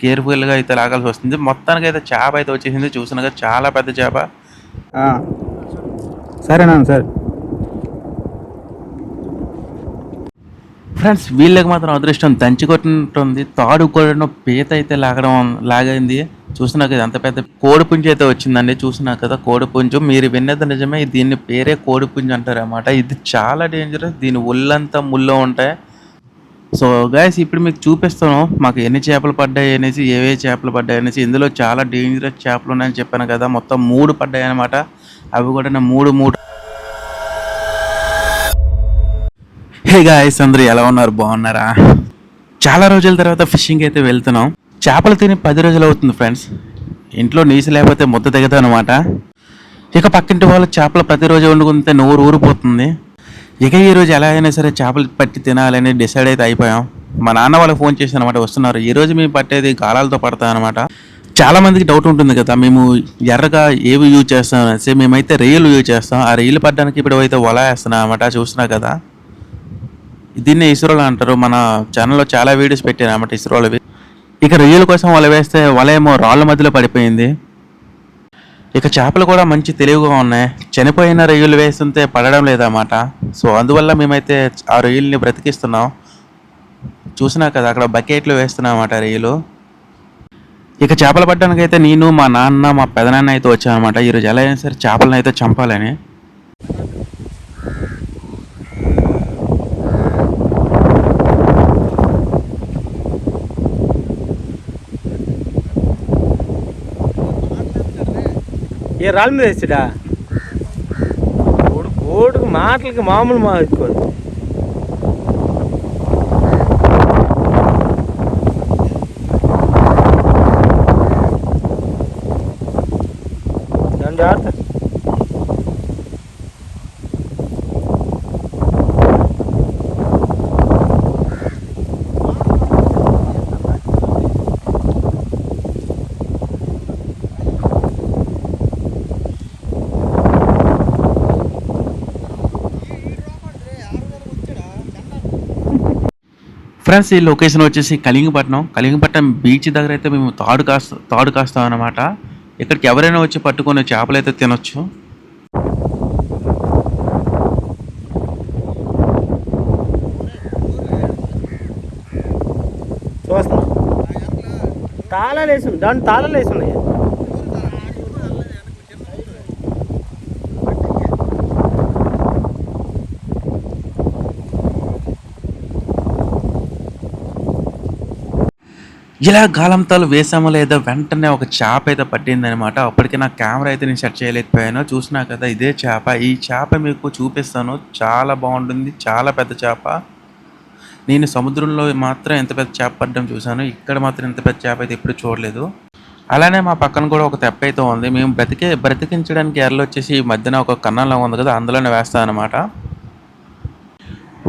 కేర్ఫుల్గా అయితే లాగాల్సి వస్తుంది. మొత్తానికి అయితే చేప అయితే వచ్చేసింది. చూసినాక చాలా పెద్ద చేప. సరేనా సార్ ఫ్రెండ్స్ వీళ్ళకి మాత్రం అదృష్టం దంచి కొట్టినట్టుంది తాడు కొట్టడం పీత అయితే లాగడం లాగైంది. చూసినాక ఇది అంత పెద్ద కోడిపుంజు అయితే వచ్చిందండి. చూసినాక కదా కోడిపుంజు మీరు విన్నది నిజమే దీన్ని పేరే కోడిపుంజు అంటారు అన్నమాట ఇది చాలా డేంజరస్ దీని ఒళ్ళంతా ముళ్ళు ఉంటాయి. సో గాయస్ ఇప్పుడు మీకు చూపిస్తాను మాకు ఎన్ని చేపలు పడ్డాయి అనేసి ఏవే చేపలు పడ్డాయి అనేసి. ఇందులో చాలా డేంజరస్ చేపలు ఉన్నాయని చెప్పాను కదా. మొత్తం మూడు పడ్డాయి అనమాట అవి కూడా మూడు మూడు. హే గాయస్ అందరూ ఎలా ఉన్నారు? బాగున్నారా? చాలా రోజుల తర్వాత ఫిషింగ్ అయితే వెళ్తున్నాం. చేపలు తిని పది రోజులు అవుతుంది ఫ్రెండ్స్ ఇంట్లో నీసు లేకపోతే ముద్ద దిగదు అనమాట ఇక పక్కింటి వాళ్ళు చేపలు ప్రతిరోజు వండుకుంటే నోరు ఊరిపోతుంది. ఇక ఈ రోజు ఎలా అయినా సరే చేపలు పట్టి తినాలని డిసైడ్ అయితే అయిపోయాం. మా నాన్న వాళ్ళకి ఫోన్ చేసి అనమాట వస్తున్నారు ఈరోజు మేము పట్టేది గాలాలతో పడతాం అనమాట చాలా మందికి డౌట్ ఉంటుంది కదా మేము ఎర్రగా ఏవి యూజ్ చేస్తాం అనేసి మేమైతే రైలు యూజ్ చేస్తాం. ఆ రైలు పట్టడానికి ఇప్పుడు అయితే వల వేస్తున్నాం అనమాట చూస్తున్నా కదా. దీన్ని ఇస్రోలు అంటారు. మన ఛానల్లో చాలా వీడియోస్ పెట్టాను అనమాట ఇస్రోలవి. ఇక రొయ్యల కోసం వల వేస్తే వల ఏమో రాళ్ళ మధ్యలో పడిపోయింది. ఇక చేపలు కూడా మంచి తెలివిగా ఉన్నాయి. చనిపోయిన రొయ్యలు వేస్తుంటే పడడం లేదన్నమాట. సో అందువల్ల మేమైతే ఆ రొయ్యల్ని బ్రతికిస్తున్నాం. చూసినా కదా అక్కడ బకెట్లు వేస్తున్నాం అన్నమాట రొయ్యలు. ఇక చేపలు పట్టడానికి అయితే నేను మా నాన్న మా పెదనాన్న అయితే వచ్చానమాట ఈరోజు ఎలా అయినా సరే చేపలను అయితే చంపాలని. ఏ రాళ్ళ మీద వేసాడా ఓడు ఓడుకు మాటలకి మామూలు మా ఎక్కువ దాని జాగ్రత్త ఫ్రెండ్స్ ఈ లొకేషన్ వచ్చేసి కలింగపట్నం. కలింగపట్నం బీచ్ దగ్గర అయితే మేము తాడు కాస్త తాడు కాస్తాం అనమాట ఇక్కడికి ఎవరైనా వచ్చి పట్టుకొని చేపలు అయితే తినొచ్చు. తాళాలు వేసి దాని తాళాలు వేసి ఉన్నాయి? ఇలా గాలంతాలు వేసామో లేదో వెంటనే ఒక చేప అయితే పట్టింది అనమాట అప్పటికి నా కెమెరా అయితే నేను సెట్ చేయలేకపోయాను. చూసినా కదా ఇదే చేప. ఈ చేప మీకు చూపిస్తాను. చాలా బాగుంటుంది. చాలా పెద్ద చేప. నేను సముద్రంలో మాత్రం ఎంత పెద్ద చేప పడ్డం చూశాను. ఇక్కడ మాత్రం ఎంత పెద్ద చేప అయితే ఎప్పుడు చూడలేదు. అలానే మా పక్కన కూడా ఒక తెప్ప అయితే ఉంది. మేము బ్రతికే బ్రతికించడానికి ఎర్రలు వచ్చేసి ఈ మధ్యన ఒక కన్నంలో ఉంది కదా అందులోనే వేస్తాను అనమాట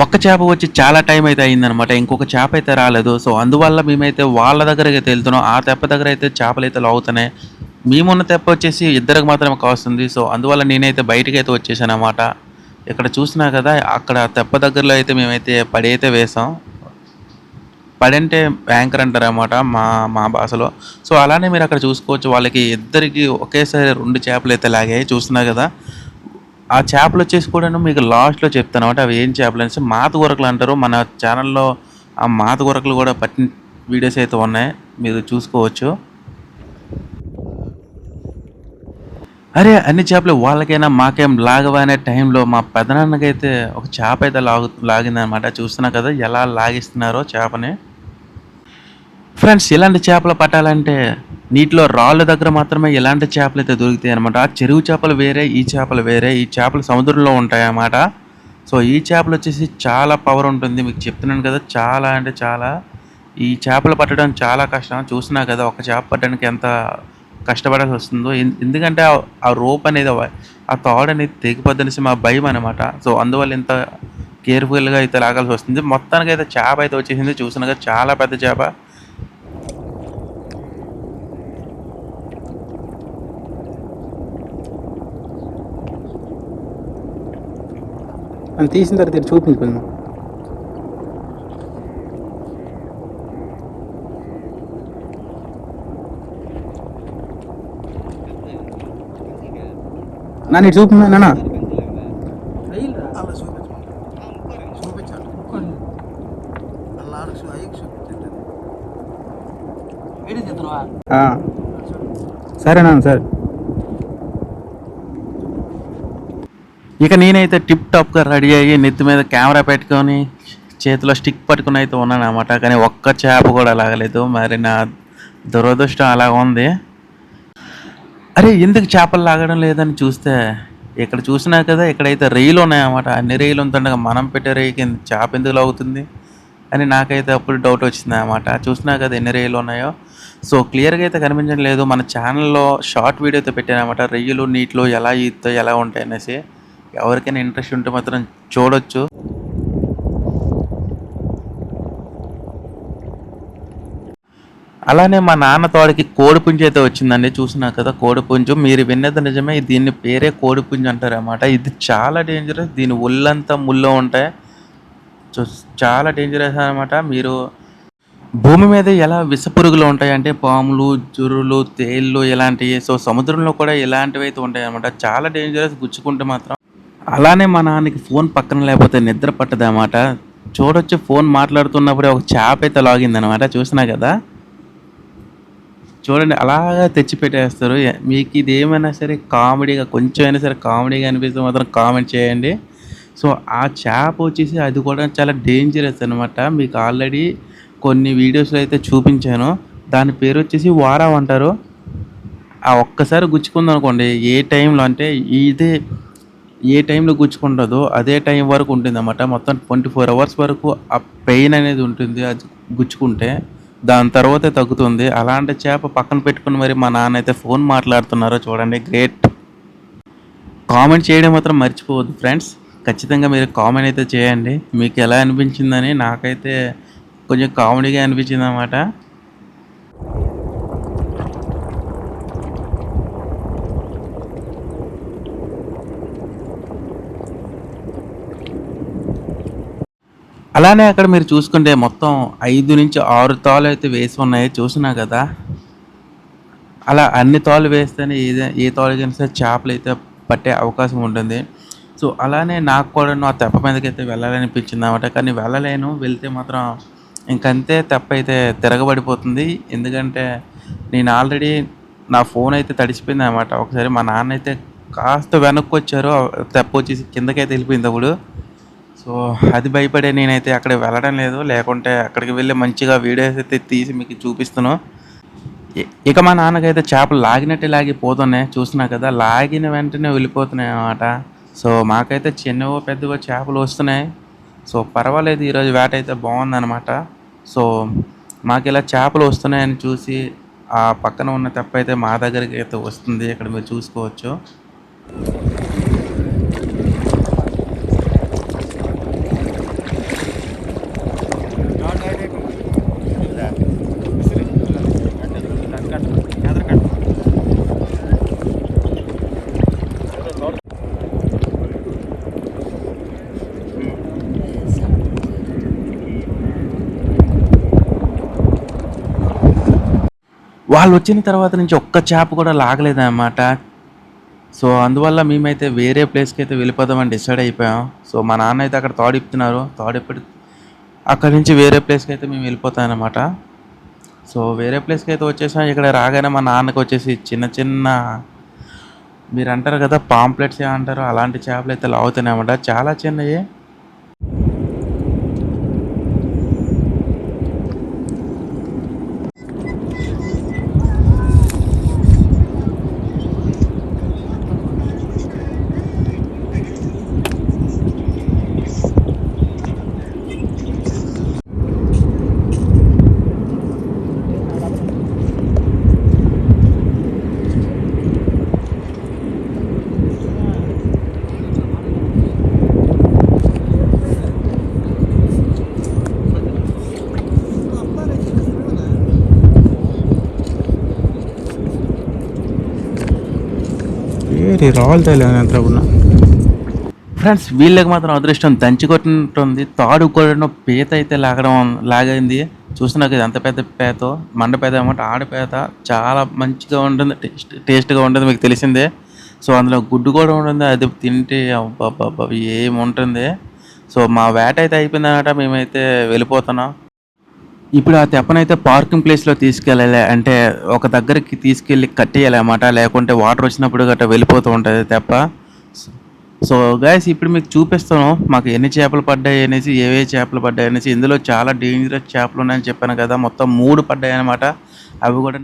ఒక్క చేప వచ్చి చాలా టైం అయితే అయిందనమాట ఇంకొక చేప అయితే రాలేదు. సో అందువల్ల మేమైతే వాళ్ళ దగ్గరకి అయితే వెళ్తున్నాం. ఆ తెప్ప దగ్గర అయితే చేపలు అయితే లాగుతున్నాయి. మేమున్న తెప్ప వచ్చేసి ఇద్దరికి మాత్రమే కాస్తుంది సో అందువల్ల నేనైతే బయటికి అయితే వచ్చేసాను అనమాట ఇక్కడ చూసినా కదా అక్కడ తెప్ప దగ్గరలో అయితే మేమైతే పడి అయితే వేసాం. పడంటే అంటే యాంకర్ మా మా భాషలో. సో అలానే మీరు అక్కడ చూసుకోవచ్చు. వాళ్ళకి ఇద్దరికి ఒకేసారి రెండు చేపలు అయితే లాగాయి. చూస్తున్నా కదా. ఆ చేపలు వచ్చేసి కూడా మీకు లాస్ట్లో చెప్తాను. అనమాట అవి ఏం చేపలు అనేసి మాత గొరకలు అంటారు. మన ఛానల్లో ఆ మాత గొరకలు కూడా పట్టిన వీడియోస్ అయితే ఉన్నాయి. మీరు చూసుకోవచ్చు. అరే అన్ని చేపలు వాళ్ళకైనా మాకేం లాగవా అనే టైంలో మా పెదనాన్నకైతే ఒక చేప అయితే లాగు లాగిందనమాట చూస్తున్నా కదా ఎలా లాగిస్తున్నారో చేపని. ఫ్రెండ్స్ ఇలాంటి చేపలు పట్టాలంటే నీటిలో రాళ్ళ దగ్గర మాత్రమే ఎలాంటి చేపలు అయితే దొరుకుతాయి అనమాట చెరువు చేపలు వేరే ఈ చేపలు వేరే ఈ చేపలు సముద్రంలో ఉంటాయి అన్నమాట. సో ఈ చేపలు వచ్చేసి చాలా పవర్ ఉంటుంది. మీకు చెప్తున్నాను కదా చాలా అంటే చాలా. ఈ చేపలు పట్టడం చాలా కష్టం. చూసినా కదా ఒక చేప పట్టడానికి ఎంత కష్టపడాల్సి వస్తుందో. ఎన్- ఎందుకంటే ఆ- రోప్ అనేది ఆ తాడు అనేది తెగిపోద్దనేసి మా భయం అనమాట సో అందువల్ల ఇంత కేర్ఫుల్గా అయితే లాగాల్సి వస్తుంది. మొత్తానికి అయితే చేప అయితే వచ్చేసింది. చూసినాక చాలా పెద్ద చేప. అని తీసిన తర్వాత ఇటు చూపించుకుందాం నన్ను ఇటు చూపిందా సరేనా సార్ ఇక నేనైతే టిప్ టాప్గా రెడీ అయ్యి నెత్తి మీద కెమెరా పెట్టుకొని చేతిలో స్టిక్ పట్టుకుని అయితే ఉన్నాను అనమాట కానీ ఒక్క చేప కూడా లాగలేదు. మరి నా దురదృష్టం అలా ఉంది. అరే ఎందుకు చేపలు లాగడం లేదని చూస్తే ఇక్కడ చూసినా కదా ఇక్కడైతే రైలు ఉన్నాయన్నమాట. అన్ని రైలు ఉంటుండగా మనం పెట్టే రేయి కింద చేప ఎందుకు లాగుతుంది అని నాకైతే అప్పుడు డౌట్ వచ్చింది అనమాట చూసినా కదా ఎన్ని రైలు ఉన్నాయో. సో క్లియర్గా అయితే కనిపించడం లేదు. మన ఛానల్లో షార్ట్ వీడియో అయితే పెట్టానమాట రొయ్యలు నీటిలో ఎలా ఈదుతాయి ఎలా ఉంటాయి అనేసి ఎవరికైనా ఇంట్రెస్ట్ ఉంటే మాత్రం చూడొచ్చు. అలానే మా నాన్న తోడికి కోడిపుంజు అయితే వచ్చిందండి. చూసినా కదా కోడిపుంజు మీరు విన్నది నిజమే దీన్ని పేరే కోడిపుంజు అంటారు అన్నమాట ఇది చాలా డేంజరస్ దీని ఒళ్ళంతా ముళ్ళు ఉంటాయి. చాలా డేంజరస్ అనమాట మీరు భూమి మీద ఎలా విషపురుగులు ఉంటాయి అంటే పాములు జురులు తేళ్ళు ఇలాంటివి సో సముద్రంలో కూడా ఇలాంటివి అయితే ఉంటాయి అనమాట చాలా డేంజరస్ గుచ్చుకుంటే మాత్రం. అలానే మా నాన్నకి ఫోన్ పక్కన లేకపోతే నిద్ర పట్టదు అనమాట చూడొచ్చు ఫోన్ మాట్లాడుతున్నప్పుడే ఒక చేప అయితే లాగిందనమాట చూసినా కదా? చూడండి అలాగా తెచ్చి పెట్టేస్తారు. మీకు ఇది ఏమైనా సరే కామెడీగా కొంచెం అయినా సరే కామెడీగా అనిపిస్తే మాత్రం కామెంట్ చేయండి. సో ఆ చేప వచ్చేసి అది కూడా చాలా డేంజరస్ అనమాట మీకు ఆల్రెడీ కొన్ని వీడియోస్లో అయితే చూపించాను. దాని పేరు వచ్చేసి వారావ్ అంటారు. ఆ ఒక్కసారి గుచ్చుకుందనుకోండి ఏ టైంలో అంటే ఇదే ఏ టైంలో గుచ్చుకుంటుందో అదే టైం వరకు ఉంటుంది అన్నమాట మొత్తం ట్వంటీ ఫోర్ అవర్స్ వరకు ఆ పెయిన్ అనేది ఉంటుంది అది గుచ్చుకుంటే. దాని తర్వాతే తగ్గుతుంది. అలాంటి చేప పక్కన పెట్టుకుని మరి మా నాన్న అయితే ఫోన్ మాట్లాడుతున్నారో చూడండి. గ్రేట్ కామెంట్ చేయడం మాత్రం మర్చిపోవద్దు ఫ్రెండ్స్. ఖచ్చితంగా మీరు కామెంట్ అయితే చేయండి. మీకు ఎలా అనిపించిందని నాకైతే కొంచెం కామెడీగా అనిపించింది అనమాట అలానే అక్కడ మీరు చూసుకుంటే మొత్తం ఐదు నుంచి ఆరు తాళ్ళు అయితే వేసి ఉన్నాయి చూసినా కదా. అలా అన్ని తాళ్ళు వేస్తేనే ఏదే ఏ తాళ్ళకైనా సరే చేపలు అయితే పట్టే అవకాశం ఉంటుంది. సో అలానే నాకు కూడా ఆ తెప్ప మీదకి అయితే వెళ్ళాలనిపించింది అనమాట కానీ వెళ్ళలేను వెళ్తే మాత్రం ఇంకంతే తెప్ప అయితే తిరగబడిపోతుంది. ఎందుకంటే నేను ఆల్రెడీ నా ఫోన్ అయితే తడిసిపోయింది అనమాట ఒకసారి మా నాన్న అయితే కాస్త వెనక్కి వచ్చారు తెప్ప వచ్చేసి కిందకైతే వెళ్ళిపోయింది అప్పుడు. సో అది భయపడే నేనైతే అక్కడ వెళ్ళడం లేదు. లేకుంటే అక్కడికి వెళ్ళి మంచిగా వీడియోస్ అయితే తీసి మీకు చూపిస్తున్నాను ఇక మా నాన్నకైతే చేపలు లాగినట్టే లాగి పోతున్నాయి చూసినా కదా లాగిన వెంటనే వెళ్ళిపోతున్నాయి అన్నమాట. సో మాకైతే చిన్నవో పెద్దవో చేపలు వస్తున్నాయి. సో పర్వాలేదు ఈరోజు వేట అయితే బాగుందన్నమాట. సో మాకు ఇలా చేపలు వస్తున్నాయని చూసి ఆ పక్కన ఉన్న తెప్ప అయితే మా దగ్గరికి అయితే వస్తుంది. ఇక్కడ మీరు చూసుకోవచ్చు. వాళ్ళు వచ్చిన తర్వాత నుంచి ఒక్క చేప కూడా లాగలేదన్నమాట. సో అందువల్ల మేమైతే వేరే ప్లేస్కి అయితే వెళ్ళిపోదామని డిసైడ్ అయిపోయాం. సో మా నాన్న అయితే అక్కడ తాడిప్పుతున్నారు తాడిప్పి అక్కడి నుంచి వేరే ప్లేస్కి అయితే మేము వెళ్ళిపోతాం అనమాట సో వేరే ప్లేస్కి అయితే వచ్చేసాం. ఇక్కడ రాగానే మా నాన్నకు వచ్చేసి చిన్న చిన్న మీరు అంటారు కదా పాంప్లెట్స్ ఏమంటారు? అలాంటి చేపలు అయితే లాగుతున్నాయి అన్నమాట చాలా చిన్నవి. వేరే రావాలి ఎంత ఫ్రెండ్స్ వీళ్ళకి మాత్రం అదృష్టం దంచి తాడు కొట్టడం పీత అయితే లాగడం లాగైంది. చూసినా ఇది ఎంత పెద్ద పేతో మండ పేద అనమాట చాలా మంచిగా ఉంటుంది టేస్ట్ టేస్ట్గా ఉంటుంది మీకు తెలిసిందే. సో అందులో గుడ్డు కూడా ఉంటుంది అది తింటే అబ్బబ్బబ్బ ఏముంటుంది. సో మా వేట అయితే అయిపోయిందనమాట మేమైతే వెళ్ళిపోతున్నాం. ఇప్పుడు ఆ తెప్పనైతే పార్కింగ్ ప్లేస్లో తీసుకెళ్ళాలి అంటే ఒక దగ్గరికి తీసుకెళ్ళి కట్టేయాలి అన్నమాట. లేకుంటే వాటర్ వచ్చినప్పుడు గట్రా వెళ్ళిపోతూ ఉంటుంది తెప్ప. సో గైస్ ఇప్పుడు మీకు చూపిస్తాను మాకు ఎన్ని చేపలు పడ్డాయి అనేసి ఏవే చేపలు పడ్డాయి అనేసి. ఇందులో చాలా డేంజరస్ చేపలు ఉన్నాయని చెప్పాను కదా మొత్తం మూడు పడ్డాయి అనమాట అవి కూడా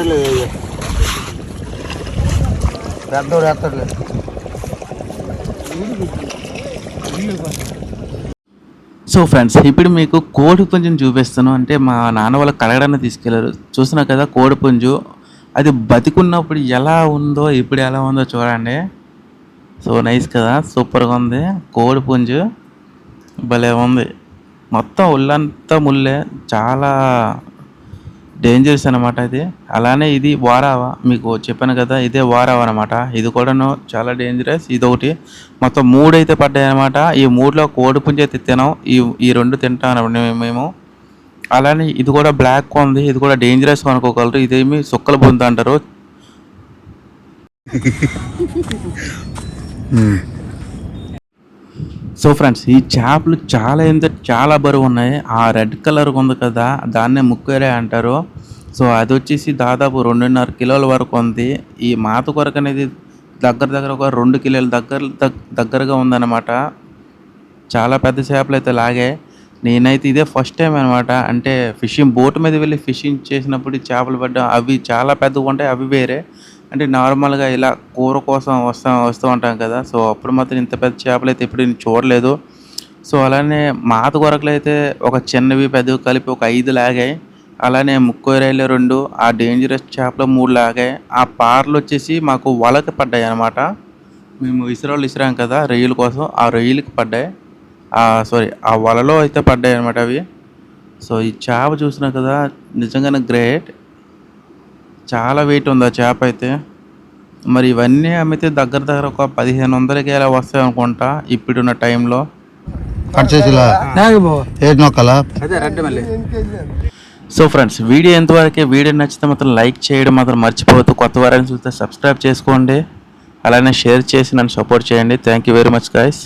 ఎత్తలేదు పెద్దోడు ఎత్తలేదు సో ఫ్రెండ్స్ ఇప్పుడు మీకు కోడి పుంజుని చూపిస్తాను. అంటే మా నాన్న వాళ్ళ కడగడానికి తీసుకెళ్ళారు చూస్తున్నా కదా కోడి పుంజు. అది బతికున్నప్పుడు ఎలా ఉందో ఇప్పుడు ఎలా ఉందో చూడండి. సో నైస్ కదా సూపర్గా ఉంది. కోడి పుంజు భలే ఉంది. మొత్తం ఒళ్ళంతా ముల్లే చాలా డేంజరస్ అనమాట ఇది. అలానే ఇది వారావా మీకు చెప్పాను కదా ఇదే వారావా అనమాట ఇది కూడాను చాలా డేంజరస్ ఇది ఒకటి మొత్తం మూడు అయితే పడ్డాయి అనమాట ఈ మూడులో కోడి పుంజ అయితే తినాం. ఈ ఈ రెండు తింటాం మేము అలానే ఇది కూడా బ్లాక్ ఉంది. ఇది కూడా డేంజరస్ అనుకోగలరు. ఇదేమి సుక్కల బొంత అంటారు. సో ఫ్రెండ్స్ ఈ చేపలు చాలా ఎంత చాలా బరువు ఉన్నాయి. ఆ రెడ్ కలర్ ఉంది కదా దాన్నే ముక్కేరే అంటారు. సో అది వచ్చేసి దాదాపు రెండున్నర కిలోల వరకు ఉంది. ఈ మాత కొరకు అనేది దగ్గర దగ్గర ఒక రెండు కిలోల దగ్గర దగ్గరగా ఉందన్నమాట. చాలా పెద్ద చేపలు అయితే లాగే. నేనైతే ఇదే ఫస్ట్ టైం అనమాట అంటే ఫిషింగ్ బోట్ మీద వెళ్ళి ఫిషింగ్ చేసినప్పుడు చేపలు పడ్డం అవి చాలా పెద్దగా ఉంటాయి అవి వేరే. అంటే నార్మల్గా ఇలా కూర కోసం వస్తా వస్తూ ఉంటాం కదా. సో అప్పుడు మాత్రం ఇంత పెద్ద చేపలు అయితే ఇప్పుడు నేను చూడలేదు. సో అలానే మాత కొరకలు అయితే ఒక చిన్నవి పెద్దవి కలిపి ఒక ఐదు లాగాయి. అలానే ముక్కోరైలు రెండు ఆ డేంజరస్ చేపలు మూడు లాగాయి. ఆ పార్లు వచ్చేసి మాకు వలకి పడ్డాయి అనమాట మేము ఇసురాలు ఇసిరాం కదా రొయ్యల కోసం ఆ రొయ్యలకి పడ్డాయి. సారీ ఆ వలలో అయితే పడ్డాయి అనమాట అవి. సో ఈ చేప చూసినా కదా నిజంగానే గ్రేట్. చాలా వెయిట్ ఉంది ఆ చేప అయితే. మరి ఇవన్నీ అమ్మితే దగ్గర దగ్గర ఒక పదిహేను వందలకి అలా వస్తాయి అనుకుంటా ఇప్పుడున్న టైంలో కట్ చేసిలా సో ఫ్రెండ్స్ వీడియో ఎంతవరకే వీడియో నచ్చితే మాత్రం లైక్ చేయడం మాత్రం మర్చిపోవద్దు. కొత్త వారిని చూస్తే సబ్స్క్రైబ్ చేసుకోండి. అలానే షేర్ చేసి నన్ను సపోర్ట్ చేయండి. Thank you very much guys